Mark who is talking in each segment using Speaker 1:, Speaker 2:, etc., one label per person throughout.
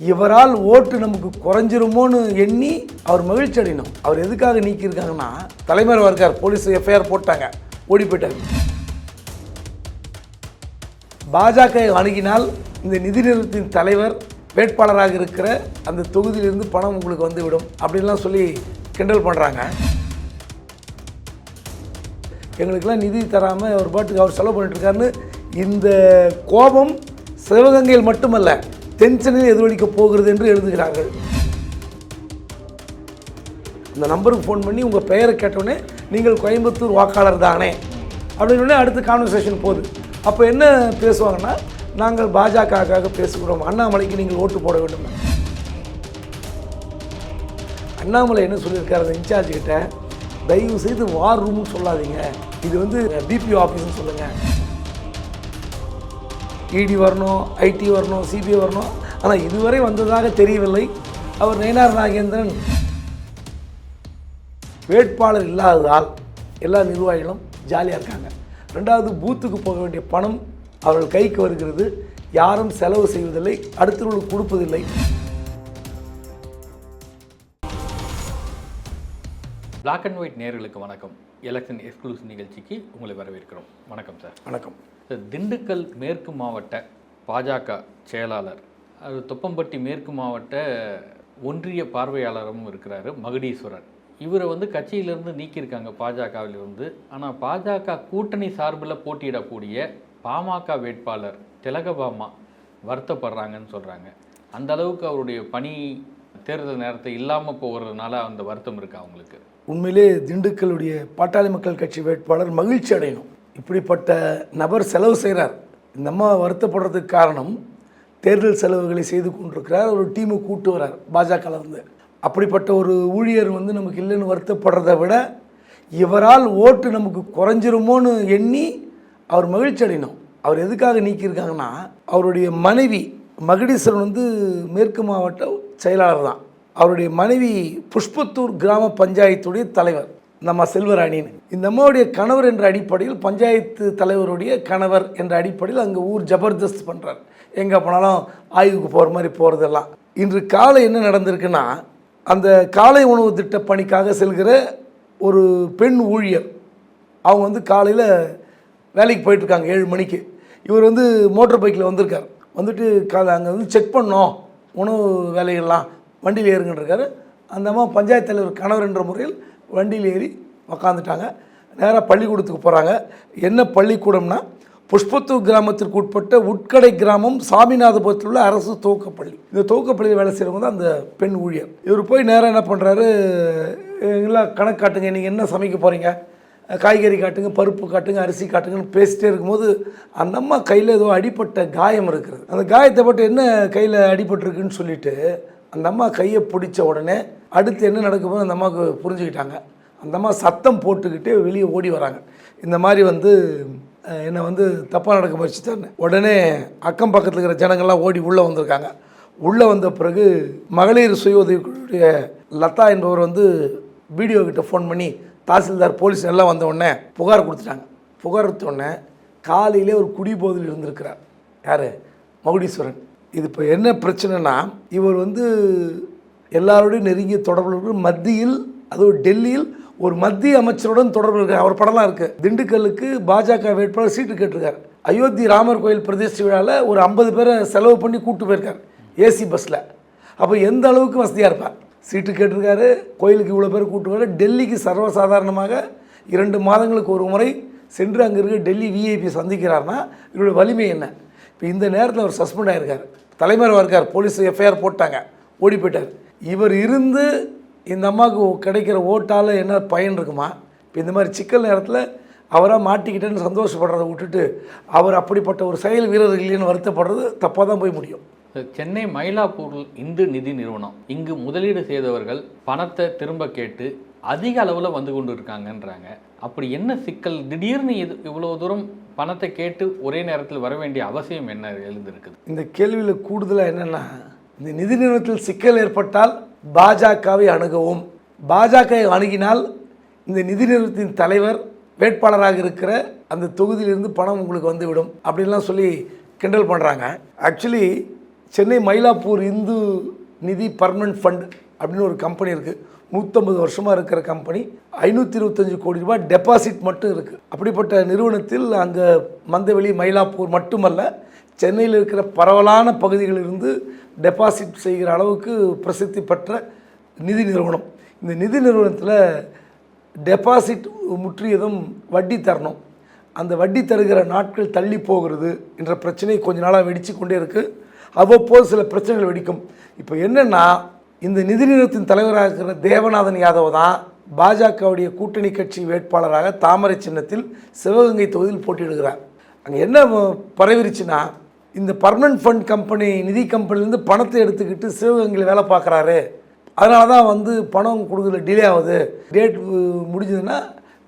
Speaker 1: இவரால் ஓட்டு நமக்கு குறைஞ்சிருமோன்னு எண்ணி அவர் மகிழ்ச்சி அடையணும். அவர் எதுக்காக நீக்கியிருக்காங்கன்னா தலைமறை இருக்கார் போலீஸ் எஃப்ஐஆர் போட்டாங்க ஓடி போயிட்டாங்க பாஜக அணுகினால் இந்த நிதி நிறுவனத்தின் தலைவர் வேட்பாளராக இருக்கிற அந்த தொகுதியிலிருந்து பணம் உங்களுக்கு வந்துவிடும் அப்படின்லாம் சொல்லி கிண்டல் பண்ணுறாங்க எங்களுக்கெல்லாம் நிதி தராமல் அவர் பாட்டுக்கு அவர் செலவு பண்ணிட்டு இருக்காருன்னு இந்த கோபம் சிவகங்கையில் மட்டுமல்ல டென்ஷனில் எதிரொலிக்க போகிறது என்று எழுதுகிறார்கள். இந்த நம்பருக்கு ஃபோன் பண்ணி உங்கள் பெயரை கேட்டோடனே நீங்கள் கோயம்புத்தூர் வாக்காளர் தானே அப்படின்னு அடுத்து அடுத்த கான்வர்சேஷன் போகுது. அப்போ என்ன பேசுவாங்கன்னா நாங்கள் பாஜகவுக்காக பேசுகிறோம். அண்ணாமலைக்கு நீங்கள் ஓட்டு போட வேண்டும். அண்ணாமலை என்ன சொல்லியிருக்காரு? அந்த இன்சார்ஜ் கிட்ட தயவு செய்து வார் ரூம்னு சொல்லாதீங்க. இது வந்து பிபிஓ ஆஃபீஸ்னு சொல்லுங்கள் இடி வரணும் ஐடி வரணும் சிபிஐ வரணும். ஆனால் இதுவரை வந்ததாக தெரியவில்லை. அவர் நயனார் நாகேந்திரன் வேட்பாளர் இல்லாததால் எல்லா நிர்வாகிகளும் ஜாலியாக இருக்காங்க. ரெண்டாவது பூத்துக்கு போக வேண்டிய பணம் அவர்கள் கைக்கு வருகிறது. யாரும் செலவு செய்வதில்லை அடுத்தவர்களுக்கு கொடுப்பதில்லை.
Speaker 2: Black அண்ட் ஒயிட் நேயர்களுக்கு வணக்கம். எலெக்ஷன் எக்ஸ்க்ளூசிவ் நிகழ்ச்சிக்கு உங்களை வரவேற்கிறோம். வணக்கம் சார்
Speaker 1: வணக்கம்.
Speaker 2: திண்டுக்கல் மேற்கு மாவட்ட பாஜக செயலாளர். அது தொப்பம்பட்டி மேற்கு மாவட்ட ஒன்றிய பார்வையாளரும் இருக்கிறாரு மகுடீஸ்வரன் இவரை வந்து கட்சியிலிருந்து நீக்கியிருக்காங்க பாஜகவிலிருந்து. ஆனால் பாஜக கூட்டணி சார்பில் போட்டியிடக்கூடிய பாமக வேட்பாளர் திலகபாமா வருத்தப்படுறாங்கன்னு சொல்கிறாங்க அந்த அளவுக்கு அவருடைய பணி தேர்தல் நேரத்தை இல்லாமல் போகிறதுனால அந்த வருத்தம் இருக்குது அவங்களுக்கு?
Speaker 1: உண்மையிலே திண்டுக்கலுடைய பாட்டாளி மக்கள் கட்சி வேட்பாளர் மகிழ்ச்சி அடையணும். இப்படிப்பட்ட நபர் செலவு செய்கிறார் இந்த அம்மா வருத்தப்படுறதுக்கு காரணம் தேர்தல் செலவுகளை செய்து கொண்டிருக்கிறார் ஒரு டீமை கூட்டு வரார் பாஜகவில் அப்படிப்பட்ட ஒரு ஊழியர் வந்து நமக்கு இல்லைன்னு வருத்தப்படுறதை விட இவரால் ஓட்டு நமக்கு குறைஞ்சிருமோன்னு எண்ணி அவர் மகிழ்ச்சி அடையணும். அவர் எதுக்காக நீக்கியிருக்காங்கன்னா அவருடைய மனைவி மகுடீஸ்வரன் வந்து மேற்கு மாவட்ட செயலாளர் தான். அவருடைய மனைவி புஷ்பத்தூர் கிராம பஞ்சாயத்துடைய தலைவர். நம்ம செல்வராணின்னு. இந்த அம்மாவுடைய கணவர் என்ற அடிப்படையில் பஞ்சாயத்து தலைவருடைய கணவர் என்ற அடிப்படையில் அங்கே ஊர் ஜபர்தஸ்த் பண்ணுறார் எங்கே போனாலும் ஆய்வுக்கு போகிற மாதிரி போகிறதெல்லாம் இன்று காலை என்ன நடந்திருக்குன்னா அந்த காலை உணவு திட்ட பணிக்காக செல்கிற ஒரு பெண் ஊழியர் அவங்க வந்து காலையில் வேலைக்கு போயிட்டுருக்காங்க ஏழு மணிக்கு. இவர் வந்து மோட்டர் பைக்கில் வந்திருக்கார். வந்துட்டு காலை அங்கே வந்து செக் பண்ணோம் உணவு வேலைகள்லாம் வண்டியில் ஏறுங்கன்றிருக்காரு அந்த அம்மா பஞ்சாயத்து தலைவர் கணவர் என்ற முறையில் வண்டியில் ஏறி உக்காந்துட்டாங்க. நேராக பள்ளிக்கூடத்துக்கு போகிறாங்க என்ன பள்ளிக்கூடம்னா புஷ்பத்தூர் கிராமத்திற்கு உட்பட்ட உட்கடை கிராமம் சாமிநாதபுரத்தில் உள்ள அரசு துவக்கப்பள்ளி. இந்த துவக்கப்பள்ளியில் வேலை செய்கிறவங்க தான் அந்த பெண் ஊழியர். இவர் போய் நேராக என்ன பண்ணுறாரு எல்லாம் கணக்கு காட்டுங்க நீங்கள் என்ன சமைக்க போகிறீங்க காய்கறி காட்டுங்க பருப்பு காட்டுங்க அரிசி காட்டுங்கன்னு பேசிட்டே இருக்கும்போது அந்த அம்மா கையில் ஏதோ அடிப்பட்ட காயம் இருக்கிறது அந்த காயத்தை பட்டு என்ன கையில் அடிபட்டிருக்குன்னு சொல்லிட்டு அந்த அம்மா கையை பிடிச்ச உடனே அடுத்து என்ன நடக்கும்போது அந்த அம்மாவுக்கு புரிஞ்சுக்கிட்டாங்க. அந்த அம்மா சத்தம் போட்டுக்கிட்டே வெளியே ஓடி வராங்க. இந்த மாதிரி வந்து என்னை வந்து தப்பாக நடக்க முயற்சித்தான்னு உடனே அக்கம் பக்கத்தில் இருக்கிற ஜனங்கள்லாம் ஓடி உள்ளே வந்திருக்காங்க. உள்ளே வந்த பிறகு மகளிர் சுய உதவிக்குழுடைய லதா என்பவர் வந்து வீடியோ கிட்ட ஃபோன் பண்ணி தாசில்தார் போலீஸ் எல்லாம் வந்த உடனே புகார் கொடுத்துட்டாங்க. புகார் கொடுத்த உடனே காலையிலே ஒரு குடிபோதில் இருந்திருக்கிறார். யார்? மகுடீஸ்வரன். இது இப்போ என்ன பிரச்சனைனா இவர் வந்து எல்லாரோடையும் நெருங்கிய தொடர்பு மத்தியில் அதுவும் டெல்லியில் ஒரு மத்திய அமைச்சருடன் தொடர்பு இருக்கார். அவர் படம்லாம் இருக்குது திண்டுக்கல்லுக்கு பாஜக வேட்பாளர் சீட்டு கேட்டிருக்கார். அயோத்தி ராமர் கோயில் பிரதேச விழாவில் ஒரு ஐம்பது பேரை செலவு பண்ணி கூப்பிட்டு போயிருக்கார் ஏசி பஸ்ஸில் அப்போ எந்த அளவுக்கு வசதியாக இருப்பார்? சீட்டு கேட்டிருக்காரு கோயிலுக்கு இவ்வளோ பேர் கூட்டு வர டெல்லிக்கு சர்வசாதாரணமாக இரண்டு மாதங்களுக்கு ஒரு முறை சென்று அங்கே இருக்க டெல்லி விஐபி சந்திக்கிறார்னா இவருடைய வலிமை என்ன? இப்போ இந்த நேரத்தில் அவர் சஸ்பெண்ட் ஆகிருக்கார் தலைமறைவாக இருக்கார். போலீஸ் எஃப்ஐஆர் போட்டாங்க. ஓடி போயிட்டார். இவர் இருந்து இந்த அம்மாவுக்கு கிடைக்கிற ஓட்டால் என்ன பயன் இருக்குமா? இப்போ இந்த மாதிரி சிக்கல் நேரத்தில் அவராக மாட்டிக்கிட்டேன்னு சந்தோஷப்படுறதை விட்டுட்டு அவர் அப்படிப்பட்ட ஒரு செயல் வீரர் இல்லைன்னு வருத்தப்படுறது தப்பாக தான் போய் முடியும்.
Speaker 2: சென்னை மயிலாப்பூர் இந்து நிதி நிறுவனம். இங்கு முதலீடு செய்தவர்கள் பணத்தை திரும்ப கேட்டு அதிக அளவில் வந்து கொண்டு இருக்காங்கன்றாங்க அப்படி என்ன சிக்கல்? திடீர்னு இது இவ்வளோ தூரம் பணத்தை கேட்டு ஒரே நேரத்தில் வர வேண்டிய அவசியம் என்ன எழுந்திருக்குது?
Speaker 1: இந்த கேள்வியில் கூடுதலாக என்னென்னா இந்த நிதி நிறுவனத்தில் சிக்கல் ஏற்பட்டால் பாஜகவை அணுகவும். பாஜகவை அணுகினால் இந்த நிதி நிறுவனத்தின் தலைவர் வேட்பாளராக இருக்கிற அந்த தொகுதியிலிருந்து பணம் உங்களுக்கு வந்துவிடும் அப்படின்லாம் சொல்லி கிண்டல் பண்ணுறாங்க ஆக்சுவலி சென்னை மயிலாப்பூர் இந்து நிதி பர்மனன்ட் ஃபண்ட் அப்படின்னு ஒரு கம்பெனி இருக்குது நூற்றம்பது வருஷமாக இருக்கிற கம்பெனி ஐநூற்றி இருபத்தஞ்சு கோடி ரூபாய் டெபாசிட் மட்டும் இருக்குது அப்படிப்பட்ட நிறுவனத்தில் அங்கே மந்தவெளி மயிலாப்பூர் மட்டுமல்ல சென்னையில் இருக்கிற பரவலான பகுதிகளிலிருந்து டெபாசிட் செய்கிற அளவுக்கு பிரசித்தி பெற்ற நிதி நிறுவனம். இந்த நிதி நிறுவனத்தில் டெபாசிட் முற்றியதும் வட்டி தரணும். அந்த வட்டி தருகிற நாட்கள் தள்ளி போகிறது என்ற பிரச்சனை கொஞ்ச நாளாக வெடிச்சு கொண்டே இருக்குது அவ்வப்போது சில பிரச்சனைகள் வெடிக்கும். இப்போ என்னென்னா இந்த நிதி நிறுவனத்தின் தலைவராக இருக்கிற தேவநாதன் யாதவ் தான் பாஜகவுடைய கூட்டணி கட்சி வேட்பாளராக தாமரை சின்னத்தில் சிவகங்கை தொகுதியில் போட்டியிடுகிறார். அங்கே என்ன பரவிருச்சுன்னா இந்த பர்மனன்ட் ஃபண்ட் கம்பெனி நிதி கம்பெனிலேருந்து பணத்தை எடுத்துக்கிட்டு சிவகங்கையில் வேலை பார்க்குறாரு. அதனால தான் வந்து பணம் கொடுக்குறது டிலே ஆகுது. டேட் முடிஞ்சதுன்னா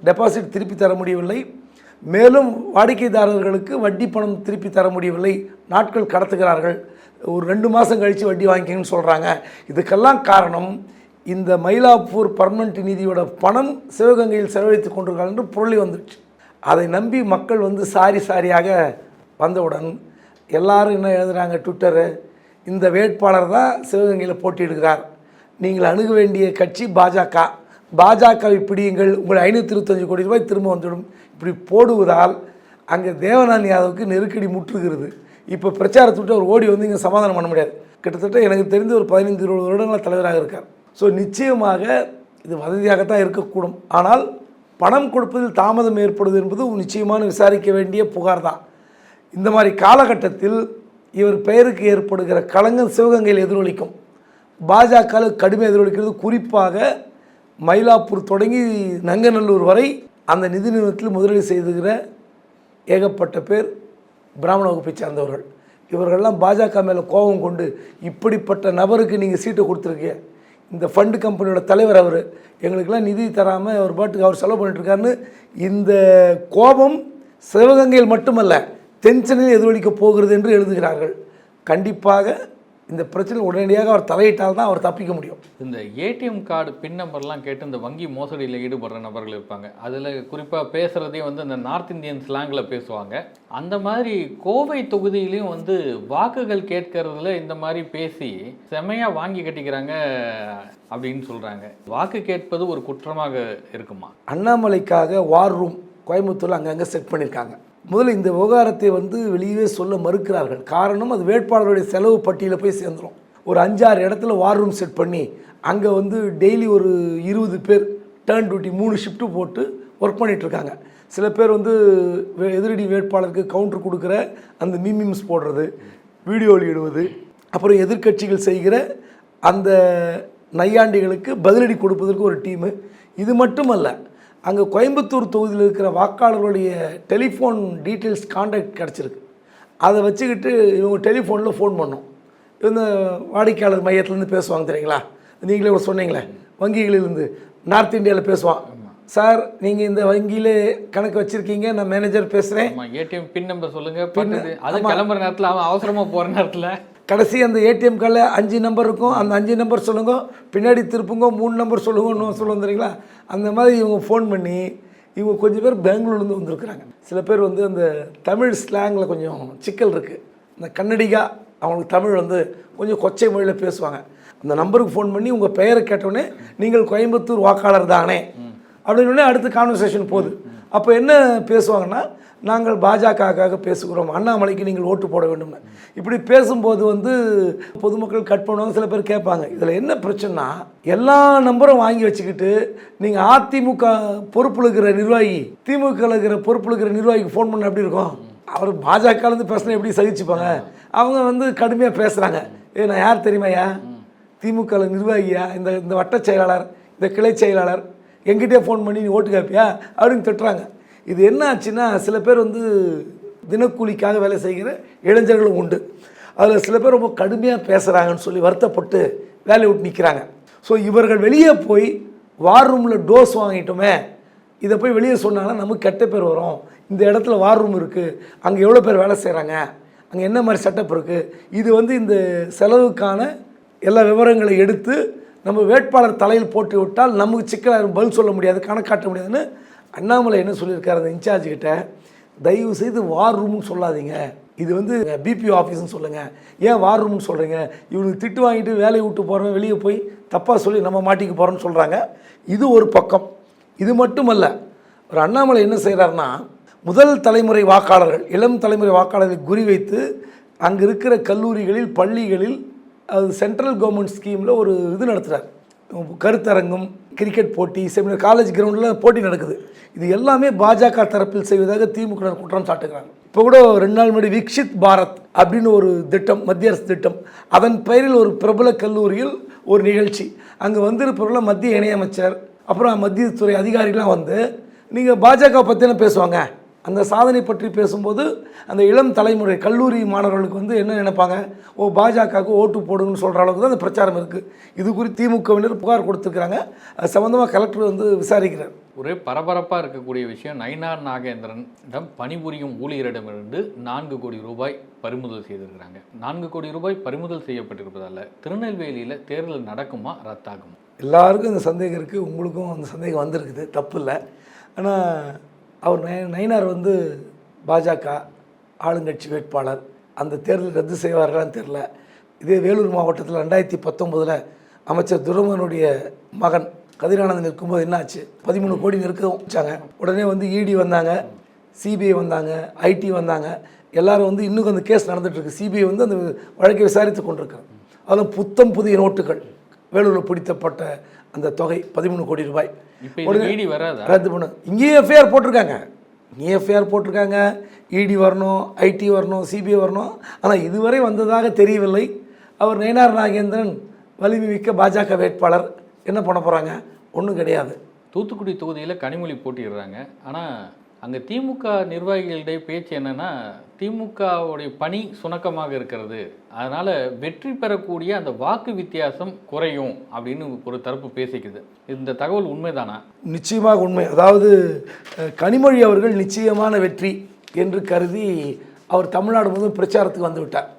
Speaker 1: டெபாசிட் திருப்பி தர முடியவில்லை. மேலும் வாடிக்கைதாரர்களுக்கு வட்டி பணம் திருப்பி தர முடியவில்லை. நாட்கள் கடத்துகிறார்கள். ஒரு ரெண்டு மாதம் கழித்து வட்டி வாங்கிக்கணும்னு சொல்கிறாங்க இதுக்கெல்லாம் காரணம் இந்த மயிலாப்பூர் பர்மனண்ட் நிதியோட பணம் சிவகங்கையில் செலவழித்து கொண்டிருக்காங்க என்று புரளி வந்துடுச்சு. அதை நம்பி மக்கள் வந்து சாரி சாரியாக வந்தவுடன் எல்லாரும் என்ன எழுதுகிறாங்க ட்விட்டரு இந்த வேட்பாளர் தான் சிவகங்கையில் போட்டியிடுகிறார். நீங்கள் அணுக வேண்டிய கட்சி பாஜக. பாஜகவை பிடியுங்கள். உங்களை ஐநூற்றி இருபத்தஞ்சு கோடி ரூபாய் திரும்ப வந்துவிடும் இப்படி போடுவதால் அங்கே தேவநாதன் யாதவுக்கு நெருக்கடி முற்றுகிறது. இப்போ பிரச்சாரத்தை விட்டு அவர் ஓடி வந்து இங்கே சமாதானம் பண்ண முடியாது. கிட்டத்தட்ட எனக்கு தெரிந்து ஒரு பதினைந்து இருபது வருடங்கள் தலைவராக இருக்கார். ஸோ நிச்சயமாக இது வதந்தியாகத்தான் இருக்கக்கூடும். ஆனால் பணம் கொடுப்பதில் தாமதம் ஏற்படுது என்பது நிச்சயமான விசாரிக்க வேண்டிய புகார் தான் இந்த மாதிரி காலகட்டத்தில் இவர் பெயருக்கு ஏற்படுகிற களங்கம் சிவகங்கையில் எதிரொலிக்கும். பாஜக கடுமை எதிரொலிக்கிறது. குறிப்பாக மயிலாப்பூர் தொடங்கி நங்கநல்லூர் வரை அந்த நிதி நிறுவனத்தில் முதலீடு செய்துகிற ஏகப்பட்ட பேர் பிராமண வகுப்பை சார்ந்தவர்கள். இவர்கள்லாம் பாஜக மேலே கோபம் கொண்டு இப்படிப்பட்ட நபருக்கு நீங்கள் சீட்டை கொடுத்துருக்கீங்க. இந்த ஃபண்டு கம்பெனியோட தலைவர் அவர் எங்களுக்கெல்லாம் நிதி தராமல் அவர் பாட்டுக்கு அவர் செலவு பண்ணிட்டுருக்காருன்னு இந்த கோபம் சிவகங்கையில் மட்டுமல்ல தென்சென்னையில் எதிரொலிக்க போகிறது என்று எழுதுகிறார்கள். கண்டிப்பாக இந்த பிரச்சனை உடனடியாக அவர் தலையிட்டால் தான் அவர் தப்பிக்க முடியும்.
Speaker 2: இந்த ஏடிஎம் கார்டு பின் நம்பர்லாம் கேட்டு இந்த வங்கி மோசடியில் ஈடுபடுற நபர்கள் இருப்பாங்க. அதில் குறிப்பாக பேசுகிறதே வந்து இந்த நார்த் இந்தியன் ஸ்லாங்கில் பேசுவாங்க. அந்த மாதிரி கோவை தொகுதியிலையும் வந்து வாக்குகள் கேட்கறதுல இந்த மாதிரி பேசி செமையாக வாங்கி கட்டிக்கிறாங்க அப்படின்னு சொல்கிறாங்க வாக்கு கேட்பது ஒரு குற்றமாக இருக்குமா?
Speaker 1: அண்ணாமலைக்காக வார் ரூம் கோயம்புத்தூரில் அங்கங்கே செட் பண்ணியிருக்காங்க முதல்ல இந்த விவகாரத்தை வந்து வெளியவே சொல்ல மறுக்கிறார்கள். காரணம் அது வேட்பாளருடைய செலவு பட்டியலில் போய் சேர்ந்துரும். ஒரு அஞ்சாறு இடத்துல வார் ரூம் செட் பண்ணி அங்கே வந்து டெய்லி ஒரு இருபது பேர் டேர்ன் டியூட்டி மூணு ஷிஃப்ட்டு போட்டு ஒர்க் பண்ணிகிட்ருக்காங்க சில பேர் வந்து வே- எதிரடி வேட்பாளருக்கு கவுண்டர் கொடுக்குற அந்த மீமிம்ஸ் போடுறது வீடியோ வெளியிடுவது அப்புறம் எதிர்க்கட்சிகள் செய்கிற அந்த நையாண்டிகளுக்கு பதிலடி கொடுப்பதற்கு ஒரு டீமு இது மட்டுமல்ல அங்கே கோயம்புத்தூர் தொகுதியில் இருக்கிற வாக்காளர்களுடைய டெலிஃபோன் டீட்டெயில்ஸ் காண்டாக்ட் கிடச்சிருக்கு. அதை வச்சுக்கிட்டு இவங்க டெலிஃபோனில் ஃபோன் பண்ணோம். இந்த வாடிக்கையாளர் மையத்துலேருந்து பேசுவாங்க தெரியுங்களா? நீங்களே ஒரு சொன்னீங்களே வங்கிகளிலிருந்து நார்த் இந்தியாவில் பேசுவான். சார் நீங்கள் இந்த வங்கியில் கணக்கு வச்சுருக்கீங்க நான் மேனேஜர் பேசுகிறேன்
Speaker 2: ஏடிஎம் பின் நம்பர் சொல்லுங்க பட்டுது அது கிளம்புற நேரத்தில் அவன் அவசரமாக போகிற நேரத்தில்.
Speaker 1: கடைசி அந்த ஏடிஎம் கார்டில் அஞ்சு நம்பர் இருக்கும். அந்த அஞ்சு நம்பர் சொல்லுங்க பின்னாடி திருப்புங்க மூணு நம்பர் சொல்லுங்கன்னு சொல்லுவோம் தெரியுங்களா? அந்த மாதிரி இவங்க ஃபோன் பண்ணி இவங்க கொஞ்சம் பேர் பெங்களூர்லேருந்து வந்திருக்கிறாங்க. சில பேர் வந்து அந்த தமிழ் ஸ்லாங்கில் கொஞ்சம் சிக்கல் இருக்குது இந்த கன்னடிகா அவங்களுக்கு தமிழ் வந்து கொஞ்சம் கொச்சை மொழியில் பேசுவாங்க. அந்த நம்பருக்கு ஃபோன் பண்ணி உங்கள் பெயரை கேட்டோடனே நீங்கள் கோயம்புத்தூர் வாக்காளர் தானே? அப்படின்னு அடுத்து கான்வர்சேஷன் போகுது. அப்போ என்ன பேசுவாங்கன்னா நாங்கள் பாஜகவுக்காக பேசுகிறோம். அண்ணாமலைக்கு நீங்கள் ஓட்டு போட வேண்டும்னு. இப்படி பேசும்போது வந்து பொதுமக்கள் கட் பண்ணுவாங்க சில பேர் கேட்பாங்க இதில் என்ன பிரச்சனைனா எல்லா நம்பரும் வாங்கி வச்சுக்கிட்டு நீங்கள் அதிமுக பொறுப்பில் இருக்கிற நிர்வாகி திமுக இருக்கிற பொறுப்பில் இருக்கிற நிர்வாகிக்கு ஃபோன் பண்ண எப்படி இருக்கும்? அவர் பாஜகலேருந்து பேசினா எப்படி சகிச்சுப்பாங்க? அவங்க வந்து கடுமையாக பேசுகிறாங்க ஏ நான் யார் தெரியுமாயா திமுக நிர்வாகியா? இந்த இந்த வட்ட செயலாளர் இந்த கிளை செயலாளர் எங்கிட்டே ஃபோன் பண்ணி நீ ஓட்டு கேட்பியா அப்படின்னு திட்டுறாங்க. இது என்ன ஆச்சுன்னா சில பேர் வந்து தினக்கூலிக்காக வேலை செய்கிற இளைஞர்களும் உண்டு. அதில் சில பேர் ரொம்ப கடுமையாக பேசுகிறாங்கன்னு சொல்லி வருத்தப்பட்டு வேலையை விட்டு நிற்கிறாங்க ஸோ இவர்கள் வெளியே போய் வார் ரூமில் டோஸ் வாங்கிட்டோமே. இதை போய் வெளியே சொன்னாங்கன்னா நமக்கு கெட்ட பேர் வரும். இந்த இடத்துல வார் ரூம் இருக்குது அங்கே எவ்வளோ பேர் வேலை செய்கிறாங்க அங்கே என்ன மாதிரி செட்டப் இருக்குது இது வந்து இந்த செலவுக்கான எல்லா விவரங்களை எடுத்து நம்ம வேட்பாளர் தலையில் போட்டு விட்டால் நமக்கு சிக்கலாக பதில் சொல்ல முடியாது கணக்காட்ட முடியாதுன்னு அண்ணாமலை என்ன சொல்லியிருக்காரு அந்த இன்சார்ஜ் கிட்ட? தயவு செய்து வார் ரூம்னு சொல்லாதீங்க. இது வந்து பிபிஓ ஆஃபீஸ்னு சொல்லுங்கள் ஏன் வார் ரூம்னு சொல்கிறீங்க இவனுக்கு திட்டு வாங்கிட்டு வேலையை விட்டு போகிறவன் வெளியே போய் தப்பாக சொல்லி நம்ம மாட்டிக்க போகிறோன்னு சொல்கிறாங்க இது ஒரு பக்கம். இது மட்டுமல்ல ஒரு அண்ணாமலை என்ன செய்கிறாருன்னா முதல் தலைமுறை வாக்காளர்கள் இளம் தலைமுறை வாக்காளர்களை குறிவைத்து அங்கே இருக்கிற கல்லூரிகளில் பள்ளிகளில் அது சென்ட்ரல் கவர்மெண்ட் ஸ்கீமில் ஒரு இது நடத்துகிறார் கருத்தரங்கம் கிரிக்கெட் போட்டி செமினார் காலேஜ் கிரவுண்டில் போட்டி நடக்குது. இது எல்லாமே பாஜக தரப்பில் செய்வதாக திமுக குற்றம் சாட்டுகிறாங்க. இப்போ கூட ரெண்டு நாள் முன்னாடி விக்ஷித் பாரத் அப்படின்னு ஒரு திட்டம் மத்திய அரசு திட்டம் அதன் பெயரில் ஒரு பிரபல கல்லூரியில் ஒரு நிகழ்ச்சி. அங்கே வந்திருப்பவர்கள் மத்திய இணையமைச்சர் அப்புறம் மத்திய துறை அதிகாரிகளாம் வந்து நீங்கள் பாஜக பற்றின பேசுவாங்க. அந்த சாதனை பற்றி பேசும்போது அந்த இளம் தலைமுறை கல்லூரி மாணவர்களுக்கு வந்து என்ன நினைப்பாங்க? ஓ பாஜகவுக்கு ஓட்டு போடுங்கன்னு சொல்கிற அளவுக்கு தான் அந்த பிரச்சாரம் இருக்குது இது குறித்து திமுகவினர் புகார் கொடுத்துருக்குறாங்க. அது சம்மந்தமாக கலெக்டர் வந்து விசாரிக்கிறார்.
Speaker 2: ஒரே பரபரப்பாக இருக்கக்கூடிய விஷயம் நயினார் நாகேந்திரனிடம் பணிபுரியும் ஊழியரிடமிருந்து நான்கு கோடி ரூபாய் பறிமுதல் செய்திருக்கிறாங்க. நான்கு கோடி ரூபாய் பறிமுதல் செய்யப்பட்டிருப்பதால் திருநெல்வேலியில் தேர்தல் நடக்குமா ரத்தாகுமா?
Speaker 1: எல்லாருக்கும் இந்த சந்தேகம் இருக்குது உங்களுக்கும் அந்த சந்தேகம் வந்திருக்குது. தப்பு இல்லை. ஆனால் அவர் நய நயினார் வந்து பாஜக ஆளுங்கட்சி வேட்பாளர். அந்த தேர்தல் ரத்து செய்வார்களான்னு தெரில இதே வேலூர் மாவட்டத்தில் ரெண்டாயிரத்தி பத்தொம்போதில் அமைச்சர் துரமனுடைய மகன் கதிரானந்தன் இருக்கும்போது என்னாச்சு? பதிமூணு கோடி நெருக்க வச்சாங்க. உடனே வந்து இடி வந்தாங்க சிபிஐ வந்தாங்க ஐடி வந்தாங்க. எல்லாரும் வந்து இன்னும் அந்த கேஸ் நடந்துகிட்ருக்கு சிபிஐ வந்து அந்த வழக்கை விசாரித்து கொண்டிருக்காங்க அதில் புத்தம் புதிய நோட்டுகள். வேலூரில் பிடித்தப்பட்ட அந்த தொகை பதிமூணு கோடி ரூபாய்.
Speaker 2: இடி வராதா?
Speaker 1: ரத்து பண்ணு இங்கேயும் எஃப்ஐஆர் போட்டிருக்காங்க. இங்கேயும் எஃப்ஐஆர் போட்டிருக்காங்க. இடி வரணும் ஐடி வரணும் சிபிஐ வரணும். ஆனால் இதுவரை வந்ததாக தெரியவில்லை. அவர் நயனார் நாகேந்திரன் வலிமை மிக்க பாஜக வேட்பாளர். என்ன பண்ண போகிறாங்க ஒன்றும் கிடையாது.
Speaker 2: தூத்துக்குடி தொகுதியில் கனிமொழி போட்டிடுறாங்க ஆனால் அங்கே திமுக நிர்வாகிகளுடைய பேச்சு என்னன்னா திமுகவுடைய பணி சுணக்கமாக இருக்கிறது. அதனால் வெற்றி பெறக்கூடிய அந்த வாக்கு வித்தியாசம் குறையும் அப்படின்னு ஒரு தரப்பு பேசிக்குது. இந்த தகவல் உண்மைதானா?
Speaker 1: நிச்சயமாக உண்மை. அதாவது கனிமொழி அவர்கள் நிச்சயமான வெற்றி என்று கருதி அவர் தமிழ்நாடு முழுவதும் பிரச்சாரத்துக்கு வந்து விட்டார்.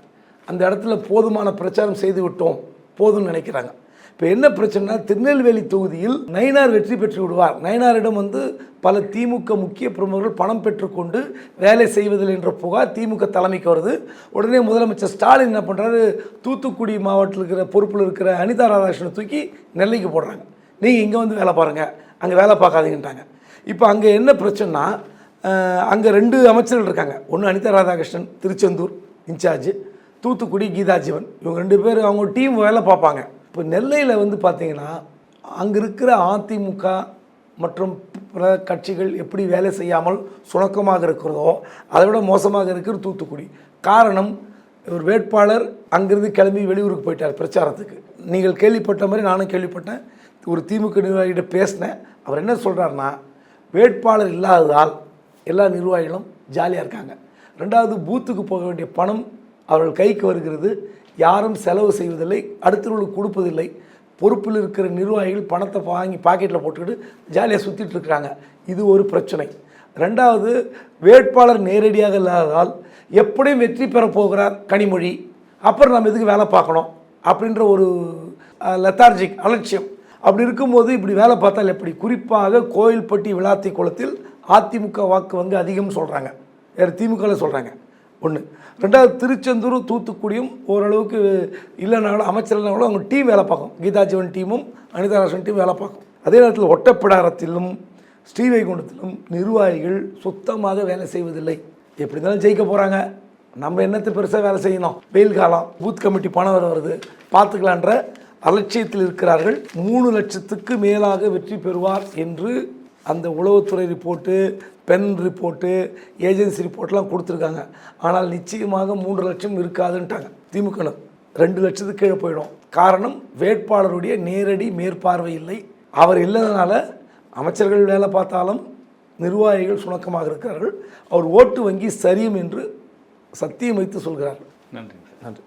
Speaker 1: அந்த இடத்துல போதுமான பிரச்சாரம் செய்து விட்டோம். போதும்னு நினைக்கிறாங்க. இப்போ என்ன பிரச்சனைனா திருநெல்வேலி தொகுதியில் நயினார் வெற்றி பெற்று விடுவார். நயினாரிடம் வந்து பல திமுக முக்கிய பிரமுகர்கள் பணம் பெற்றுக்கொண்டு வேலை செய்வதில் என்ற புகார் திமுக தலைமைக்கு வருது. உடனே முதலமைச்சர் ஸ்டாலின் என்ன பண்ணுறாரு தூத்துக்குடி மாவட்டத்தில் இருக்கிற பொறுப்பில் இருக்கிற அனிதா ராதாகிருஷ்ணனை தூக்கி நெல்லைக்கு போடுறாங்க. நீங்கள் இங்கே வந்து வேலை பாருங்கள் அங்கே வேலை பார்க்காதீங்கன்ட்டாங்க இப்போ அங்கே என்ன பிரச்சனைனா அங்கே ரெண்டு அமைச்சர்கள் இருக்காங்க. ஒன்று அனிதா ராதாகிருஷ்ணன் திருச்செந்தூர் இன்சார்ஜ். தூத்துக்குடி கீதா ஜீவன் இவங்க ரெண்டு பேர் அவங்க டீம் வேலை பார்ப்பாங்க. இப்போ நெல்லையில் வந்து பார்த்தீங்கன்னா அங்கே இருக்கிற அதிமுக மற்றும் பிற கட்சிகள் எப்படி வேலை செய்யாமல் சுணக்கமாக இருக்கிறதோ அதை விட மோசமாக இருக்கிற தூத்துக்குடி. காரணம் ஒரு வேட்பாளர் அங்கிருந்து கிளம்பி வெளியூருக்கு போயிட்டார் பிரச்சாரத்துக்கு. நீங்கள் கேள்விப்பட்ட மாதிரி நானும் கேள்விப்பட்டேன். ஒரு திமுக நிர்வாகிகிட்ட பேசினேன். அவர் என்ன சொல்கிறாருன்னா வேட்பாளர் இல்லாததால் எல்லா நிர்வாகிகளும் ஜாலியாக இருக்காங்க. ரெண்டாவது பூத்துக்கு போக வேண்டிய பணம் அவர்கள் கைக்கு வருகிறது. யாரும் செலவு செய்வதில்லை. அடுத்தவர்களுக்கு கொடுப்பதில்லை. பொறுப்பில் இருக்கிற நிர்வாகிகள் பணத்தை வாங்கி பாக்கெட்டில் போட்டுக்கிட்டு ஜாலியாக சுற்றிட்டு இருக்கிறாங்க இது ஒரு பிரச்சனை. ரெண்டாவது வேட்பாளர் நேரடியாக இல்லாததால் எப்படியும் வெற்றி பெற போகிறார் கனிமொழி. அப்புறம் நம்ம எதுக்கு வேலை பார்க்கணும்? அப்படின்ற ஒரு லெத்தார்ஜிக் அலட்சியம். அப்படி இருக்கும்போது இப்படி வேலை பார்த்தால் எப்படி? குறிப்பாக கோயில்பட்டி விளாத்தி குளத்தில் அதிமுக வாக்கு வந்து அதிகம் சொல்கிறாங்க வேறு திமுகவில் சொல்கிறாங்க ஒன்று ரெண்டாவது திருச்செந்தூர் தூத்துக்குடியும் ஓரளவுக்கு இல்லைனாலும் அமைச்சர்னாலும் கூட அவங்க டீம் வேலை பார்க்கும். கீதாஜீவன் டீமும் அனிதா ராசன் டீம் வேலை பார்க்கும். அதே நேரத்தில் ஒட்டப்பிடாரத்திலும் ஸ்ரீவைகுண்டத்திலும் நிர்வாகிகள் சுத்தமாக வேலை செய்வதில்லை. எப்படி இருந்தாலும் ஜெயிக்க போகிறாங்க நம்ம என்னத்தை பெருசாக வேலை செய்யணும்? வெயில் காலம் பூத் கமிட்டி பணம் வர வருது. பார்த்துக்கலான்ற அலட்சியத்தில் இருக்கிறார்கள். மூணு லட்சத்துக்கு மேலாக வெற்றி பெறுவார் என்று அந்த உளவுத்துறை ரிப்போர்ட்டு பென் ரிப்போர்ட்டு ஏஜென்சி ரிப்போர்ட்லாம் கொடுத்துருக்காங்க. ஆனால் நிச்சயமாக மூன்று லட்சம் இருக்காதுன்ட்டாங்க. திமுகனர் ரெண்டு லட்சத்துக்கு கீழே போயிடும். காரணம் வேட்பாளருடைய நேரடி மேற்பார்வை இல்லை. அவர் இல்லாதனால அமைச்சர்கள் வேலை பார்த்தாலும் நிர்வாகிகள் சுணக்கமாக இருக்கிறார்கள். அவர் ஓட்டு வங்கி சரியும் என்று சத்தியம் வைத்து சொல்கிறார்கள்.
Speaker 2: நன்றி.
Speaker 1: நன்றி.